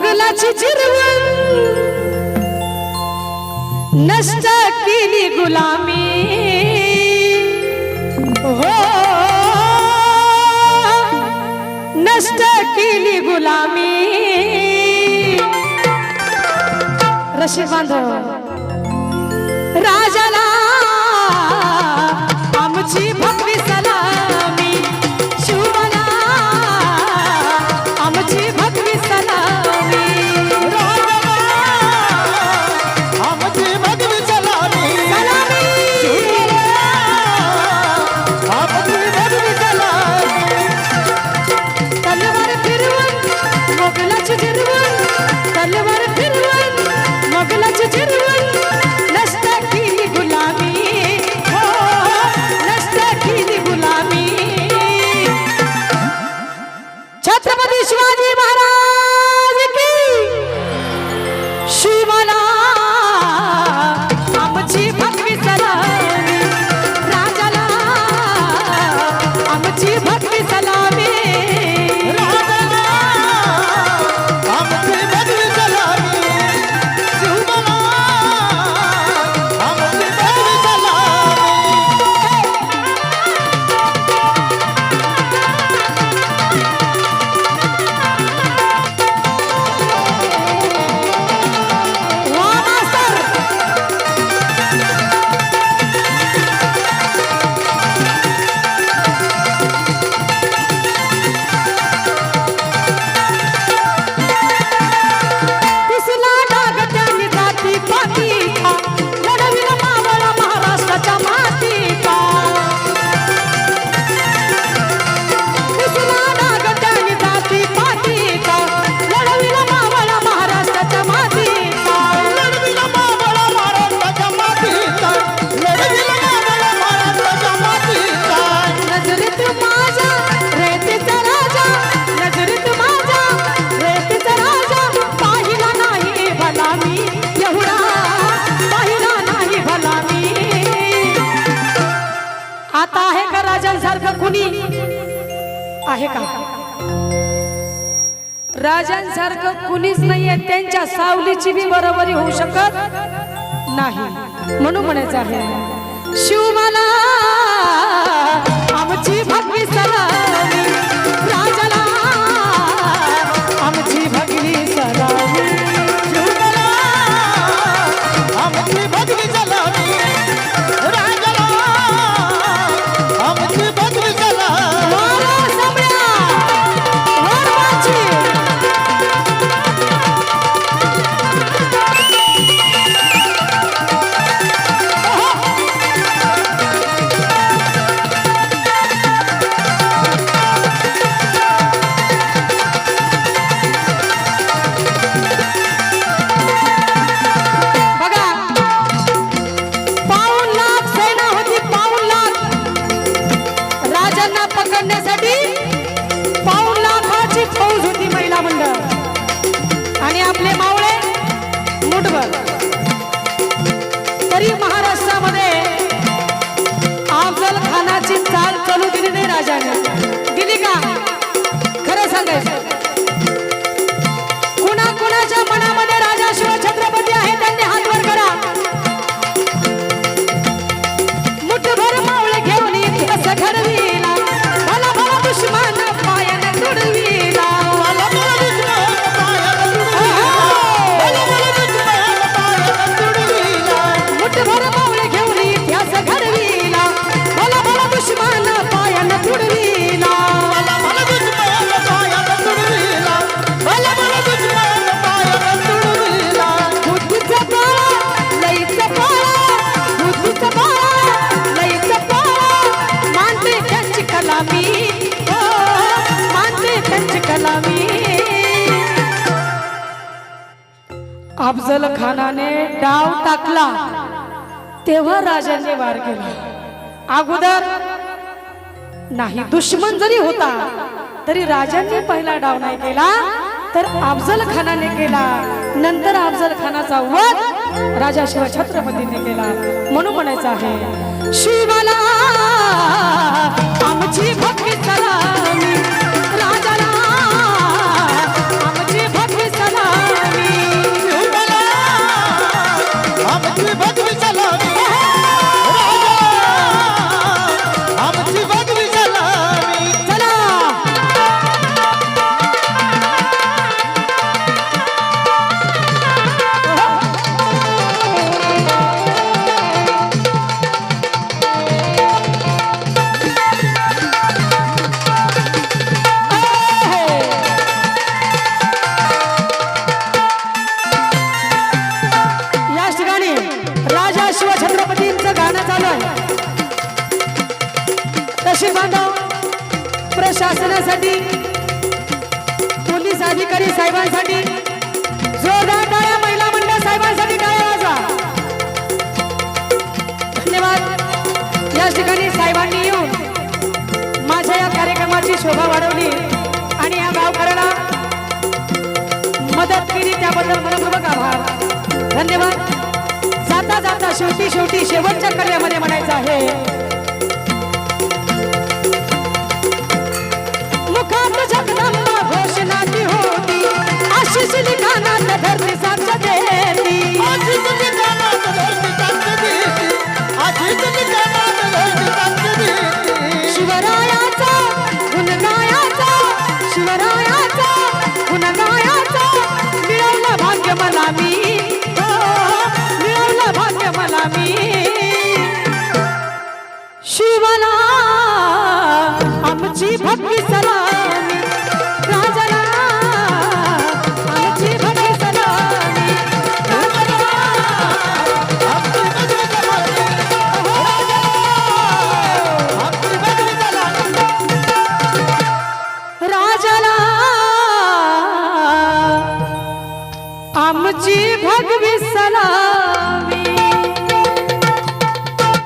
मोगलाची चिरवण नष्ट केली गुलामी. हो. नष्ट केली गुलामी. रशी बांधव राजाला राजांसारखं कुणी आहे का? राजांसारखं कुणीच नाहीये त्यांच्या सावलीची बी बरोबरी होऊ शकत नाही. म्हणून म्हणायचं आहे शिवमाला Jamais. कलामी हो मानते कलामी अफजल खानाने डाव टाकला. तेव्हा राजाने वार केला. अगोदर नाही दुश्मन जरी होता तरी राजांनी पहिला डाव नाही केला तर अफजल खानाने केला. नंतर अफजल खानाचा वध राजा शिव छत्रपतीने केला. म्हणून म्हणायचं आहे शिवाला Party, Party. प्रशासनासाठी पोलीस अधिकारी साहेबांसाठी जोरदार टाळ्या महिला मंडळ साहेबांसाठी टाळ्या वाजा. धन्यवाद. या ठिकाणी साहेबांनी येऊन माझ्या या कार्यक्रमाची शोभा वाढवली आणि या गावकऱ्याला मदत केली. त्याबद्दल मनपूर्वक आभार. धन्यवाद. जाता जाता शेवटी शेवटी शेवटच्या कड्यामध्ये म्हणायचं आहे. না